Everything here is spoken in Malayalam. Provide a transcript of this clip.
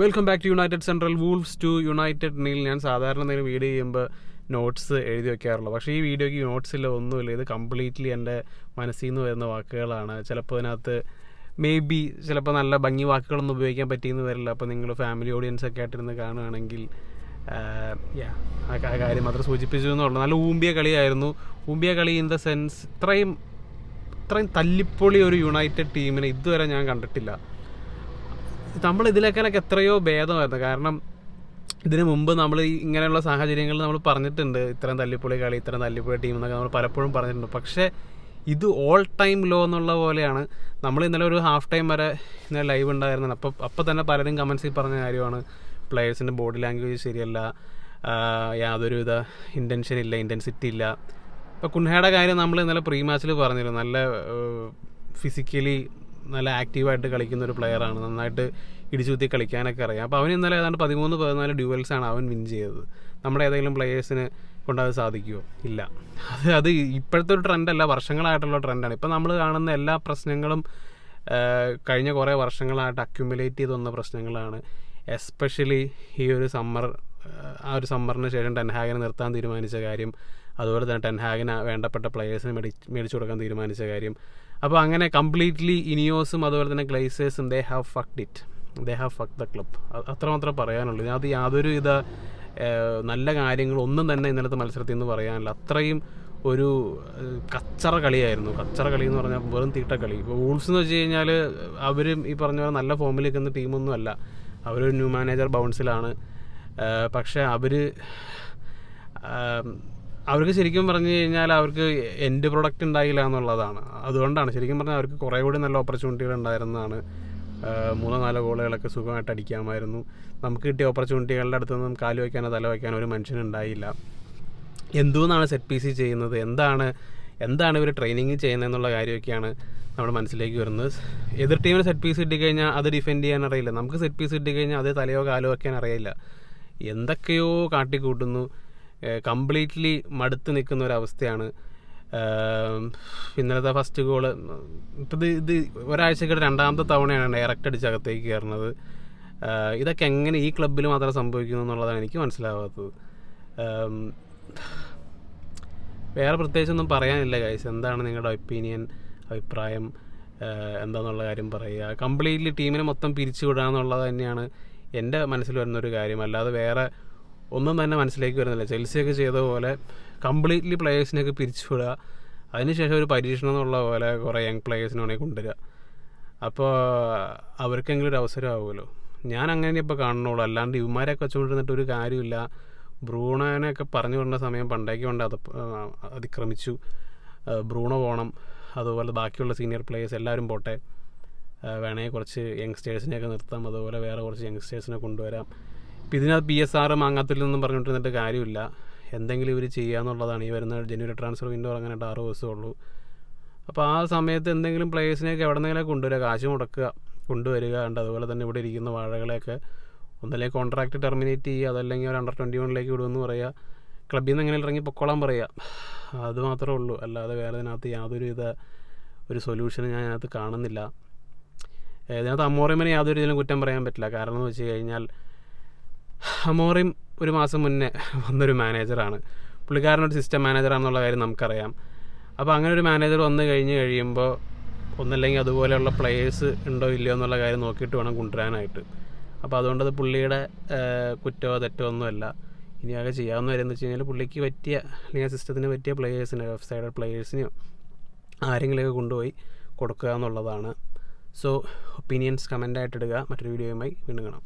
Welcome back to United central Wolves to United Neil ഞാൻ സാധാരണ എന്തെങ്കിലും വീഡിയോ ചെയ്യുമ്പോൾ നോട്ട്സ് എഴുതി വെക്കാറുള്ളൂ. പക്ഷേ ഈ വീഡിയോയ്ക്ക് നോട്ട്സ് ഇല്ല ഒന്നുമില്ല. ഇത് കംപ്ലീറ്റ്ലി എന്റെ മനസ്സിൽ നിന്ന് വരുന്ന വാക്കുകളാണ്. ചിലപ്പോൾ അതിനകത്ത് മേ ബി ചിലപ്പോൾ നല്ല ഭംഗി വാക്കുകളൊന്നും ഉപയോഗിക്കാൻ പറ്റിയെന്ന് വരില്ല. അപ്പോൾ നിങ്ങൾ ഫാമിലി ഓഡിയൻസ് ഒക്കെ ആയിട്ടിരുന്ന് കാണുകയാണെങ്കിൽ ആ കാര്യം മാത്രം സൂചിപ്പിച്ചു എന്നുള്ളൂ നല്ല ഊമ്പിയ കളിയായിരുന്നു. ഊമ്പിയ കളി ഇൻ ദ സെൻസ് ഇത്രയും ഇത്രയും തല്ലിപ്പൊളി ഒരു യുണൈറ്റഡ് ടീമിനെ ഇതുവരെ ഞാൻ കണ്ടിട്ടില്ല. നമ്മൾ ഇതിലേക്കാളൊക്കെ എത്രയോ ഭേദമായിരുന്നു കാരണം ഇതിനു മുമ്പ് നമ്മൾ ഇങ്ങനെയുള്ള സാഹചര്യങ്ങളിൽ നമ്മൾ പറഞ്ഞിട്ടുണ്ട്. ഇത്രയും തല്ലിപ്പൊളി കളി ഇത്രയും തല്ലിപ്പൊളി ടീം എന്നൊക്കെ നമ്മൾ പലപ്പോഴും പറഞ്ഞിട്ടുണ്ട്. പക്ഷേ ഇത് ഓൾ ടൈം ലോ എന്നുള്ള പോലെയാണ്. നമ്മൾ ഇന്നലെ ഒരു ഹാഫ് ടൈം വരെ ഇന്നലെ ലൈവ് ഉണ്ടായിരുന്നത് അപ്പോൾ അപ്പോൾ തന്നെ പലരും കമൻസിൽ പറഞ്ഞ കാര്യമാണ്. പ്ലെയേഴ്സിന്റെ ബോഡി ലാംഗ്വേജ് ശരിയല്ല. യാതൊരുവിധ യാതൊരു വിധ ഇന്റൻഷൻ ഇല്ല ഇന്റൻസിറ്റി ഇല്ല. ഇപ്പോൾ കുൻഹയുടെ കാര്യം നമ്മൾ ഇന്നലെ പ്രീ മാച്ചിൽ പറഞ്ഞിരുന്നു. നല്ല ഫിസിക്കലി നല്ല ആക്റ്റീവായിട്ട് കളിക്കുന്ന ഒരു പ്ലെയറാണ് നന്നായിട്ട് ഇടിച്ചുകുത്തി കളിക്കാനൊക്കെ അറിയാം. അപ്പോൾ അവൻ ഇന്നലെ ഏതാണ്ട് പതിമൂന്ന് പതിനാല് ഡ്യൂവൽസാണ് അവൻ വിൻ ചെയ്തത്. നമ്മുടെ ഏതെങ്കിലും പ്ലെയേഴ്സിന് കൊണ്ടത് സാധിക്കുമോ ഇല്ല. അത് അത് ഇപ്പോഴത്തെ ഒരു ട്രെൻഡല്ല വർഷങ്ങളായിട്ടുള്ള ട്രെൻഡാണ് ഇപ്പോൾ നമ്മൾ കാണുന്ന എല്ലാ പ്രശ്നങ്ങളും കഴിഞ്ഞ കുറേ വർഷങ്ങളായിട്ട് അക്യുമുലേറ്റ് ചെയ്ത് വന്ന പ്രശ്നങ്ങളാണ്. എസ്പെഷ്യലി ഈ ഒരു സമ്മർ ആ ഒരു സമ്മറിന് ശേഷം ടെൻഹാഗിനെ നിർത്താൻ തീരുമാനിച്ച കാര്യം അതുപോലെ തന്നെ ടെൻഹാഗിന് വേണ്ടപ്പെട്ട പ്ലെയേഴ്സിന് മേടി മേടിച്ചു കൊടുക്കാൻ തീരുമാനിച്ച കാര്യം. അപ്പോൾ അങ്ങനെ കംപ്ലീറ്റ്ലി ഇനിയോസും അതുപോലെ തന്നെ ഗ്ലേസേഴ്സും they have fucked it they have fuck the club അത്രമാത്രം പറയാനുള്ളൂ. അത് യാതൊരു വിധ നല്ല കാര്യങ്ങളൊന്നും തന്നെ ഇന്നലത്തെ മത്സരത്തിൽ നിന്ന് പറയാനില്ല. അത്രയും ഒരു കച്ചറ കളിയായിരുന്നു. കച്ചറ കളി എന്ന് പറഞ്ഞാൽ വെറും തീട്ട കളി. ഇപ്പോൾ വൂൾസ് എന്ന് വെച്ച് കഴിഞ്ഞാൽ അവരും ഈ പറഞ്ഞ പോലെ നല്ല ഫോമിൽ നിൽക്കുന്ന ടീമൊന്നും അല്ല. അവരൊരു ന്യൂ മാനേജർ ബൗൺസിലാണ് പക്ഷേ അവർ അവർക്ക് ശരിക്കും പറഞ്ഞു കഴിഞ്ഞാൽ അവർക്ക് എന്റെ പ്രൊഡക്റ്റ് ഉണ്ടായില്ല എന്നുള്ളതാണ്. അതുകൊണ്ടാണ് ശരിക്കും പറഞ്ഞാൽ അവർക്ക് കുറേ കൂടി നല്ല ഓപ്പർച്യൂണിറ്റികൾ ഉണ്ടായിരുന്നതാണ്. മൂന്നോ നാലോ ഗോളുകളൊക്കെ സുഖമായിട്ട് അടിക്കാമായിരുന്നു. നമുക്ക് കിട്ടിയ ഓപ്പർച്യൂണിറ്റികളുടെ അടുത്ത് നിന്നും കാൽ വയ്ക്കാനോ തല വയ്ക്കാനോ ഒരു മനുഷ്യനുണ്ടായില്ല എന്തുകൊണ്ടാണ് സെറ്റ് പി സി ചെയ്യുന്നത്? എന്താണ് എന്താണ് ഇവർ ട്രെയിനിങ് ചെയ്യുന്നത് എന്നുള്ള കാര്യമൊക്കെയാണ് നമ്മുടെ മനസ്സിലേക്ക് വരുന്നത്. എതിർ ടീമിന് സെറ്റ് പീസ് കിട്ടിക്കഴിഞ്ഞാൽ അത് ഡിഫെൻഡ് ചെയ്യാൻ അറിയില്ല. നമുക്ക് സെറ്റ് പീസ് കിട്ടിക്കഴിഞ്ഞാൽ അത് തലയോ കാലോ വയ്ക്കാൻ അറിയില്ല. എന്തൊക്കെയോ കാട്ടിക്കൂട്ടുന്നു. കംപ്ലീറ്റ്ലി മടുത്ത് നിൽക്കുന്ന ഒരവസ്ഥയാണ് ഏം, ഇന്നലത്തെ ഫസ്റ്റ് ഗോൾ ഇപ്പം ഇത് ഒരാഴ്ചക്കിടെ രണ്ടാമത്തെ തവണയാണ് ഡയറക്റ്റ് അടിച്ച് അകത്തേക്ക് കയറുന്നത്. ഇതൊക്കെ എങ്ങനെ ഈ ക്ലബിൽ മാത്രം സംഭവിക്കുന്നു എന്നുള്ളതാണ് എനിക്ക് മനസ്സിലാവാത്തത്. വേറെ പ്രത്യേകിച്ചൊന്നും പറയാനില്ല ഗൈസ് എന്താണ് നിങ്ങളുടെ ഒപ്പീനിയൻ അഭിപ്രായം എന്താണെന്നുള്ള കാര്യം പറയുക. കംപ്ലീറ്റ്ലി ടീമിനെ മൊത്തം പിരിച്ചു വിടുക എന്നുള്ളത് തന്നെയാണ് എന്റെ മനസ്സിൽ വരുന്നൊരു കാര്യം. അല്ലാതെ വേറെ ഒന്നും തന്നെ മനസ്സിലേക്ക് വരുന്നില്ല. ചെൽസിയൊക്കെ ചെയ്ത പോലെ കംപ്ലീറ്റ്ലി പ്ലേയേഴ്സിനെയൊക്കെ പിരിച്ചുവിടുക. അതിനുശേഷം ഒരു പരീക്ഷണം എന്നുള്ള പോലെ കുറേ യങ് പ്ലേയേഴ്സിനെ വേണമെങ്കിൽ കൊണ്ടുവരിക. അപ്പോൾ അവർക്കെങ്കിലും ഒരു അവസരമാവുമല്ലോ ഞാൻ അങ്ങനെ ഇപ്പോൾ കാണുന്നുള്ളൂ. അല്ലാണ്ട് ഇവന്മാരെയൊക്കെ വെച്ചുകൊണ്ടിരുന്നിട്ട് ഒരു കാര്യമില്ല ബ്രൂണോനെയൊക്കെ പറഞ്ഞു കൊണ്ട സമയം പണ്ടേക്ക് കൊണ്ട് അത് അതിക്രമിച്ചു. ബ്രൂണോ പോകണം അതുപോലെ ബാക്കിയുള്ള സീനിയർ പ്ലേയേഴ്സ് എല്ലാവരും പോട്ടെ. വേണമെങ്കിൽ കുറച്ച് യങ്സ്റ്റേഴ്സിനെയൊക്കെ നിർത്താം. അതുപോലെ വേറെ കുറച്ച് യങ്സ്റ്റേഴ്സിനെ കൊണ്ടുവരാം. ഇപ്പം ഇതിനകത്ത് പി എസ് ആർ മാങ്ങാത്തില്ലെന്നും പറഞ്ഞുകൊണ്ടിരുന്നിട്ട് കാര്യമില്ല. എന്തെങ്കിലും ഇവർ ചെയ്യുക എന്നുള്ളതാണ് ഈ വരുന്ന ജനുവരി ട്രാൻസ്ഫർ വിൻഡോ ഇറങ്ങാനായിട്ട് ആറ് ദിവസമേ ഉള്ളൂ അപ്പോൾ ആ സമയത്ത് എന്തെങ്കിലും പ്ലേയേഴ്സിനെയൊക്കെ എവിടെ നിന്നെങ്കിലും കൊണ്ടുവരിക കാശ് മുടക്കുക കൊണ്ടുവരിക ഉണ്ട് അതുപോലെ തന്നെ ഇവിടെ ഇരിക്കുന്ന വാഴകളെയൊക്കെ ഒന്നല്ലെങ്കിൽ കോൺട്രാക്റ്റ് ടെർമിനേറ്റ് ചെയ്യുക അതല്ലെങ്കിൽ ഒരു അണ്ടർ ട്വന്റി വണ്ണിലേക്ക് വിടുമെന്ന് പറയുക ക്ലബ്ബിൽ നിന്ന് എങ്ങനെ ഇറങ്ങി പൊക്കോളാൻ പറയുക. അത് മാത്രമേ ഉള്ളൂ. അല്ലാതെ വേറെ ഇതിനകത്ത് യാതൊരു വിധ ഒരു സൊല്യൂഷനും ഞാൻ അതിനകത്ത് കാണുന്നില്ല. ഇതിനകത്ത് അമ്മോറിയമ്മനെ യാതൊരു ഇതിലും കുറ്റം പറയാൻ പറ്റില്ല. കാരണം എന്ന് വെച്ച് കഴിഞ്ഞാൽ അമോറിം ഒരു മാസം മുന്നേ വന്നൊരു മാനേജറാണ്. പുള്ളിക്കാരനൊരു സിസ്റ്റം മാനേജറാണെന്നുള്ള കാര്യം നമുക്കറിയാം. അപ്പോൾ അങ്ങനെ ഒരു മാനേജർ വന്നു കഴിഞ്ഞ് കഴിയുമ്പോൾ ഒന്നല്ലെങ്കിൽ അതുപോലെയുള്ള പ്ലെയേഴ്സ് ഉണ്ടോ ഇല്ലയോ എന്നുള്ള കാര്യം നോക്കിയിട്ട് വേണം കൊണ്ടുവരാനായിട്ട്. അപ്പോൾ അതുകൊണ്ടത് പുള്ളിയുടെ കുറ്റോ തെറ്റോ ഒന്നുമല്ല. ഇനി ആകെ ചെയ്യാവുന്ന കാര്യം എന്ന് വെച്ച് കഴിഞ്ഞാൽ പുള്ളിക്ക് പറ്റിയ അല്ലെങ്കിൽ സിസ്റ്റത്തിന് പറ്റിയ പ്ലെയേഴ്സിനെ ലെഫ്റ്റ് സൈഡ് പ്ലെയേഴ്സിനെയോ ആരെങ്കിലുമൊക്കെ കൊണ്ടുപോയി കൊടുക്കുക എന്നുള്ളതാണ്. സോ ഒപ്പീനിയൻസ് കമന്റായിട്ട് ഇടുക മറ്റൊരു വീഡിയോയുമായി വീണ്ടും കാണാം.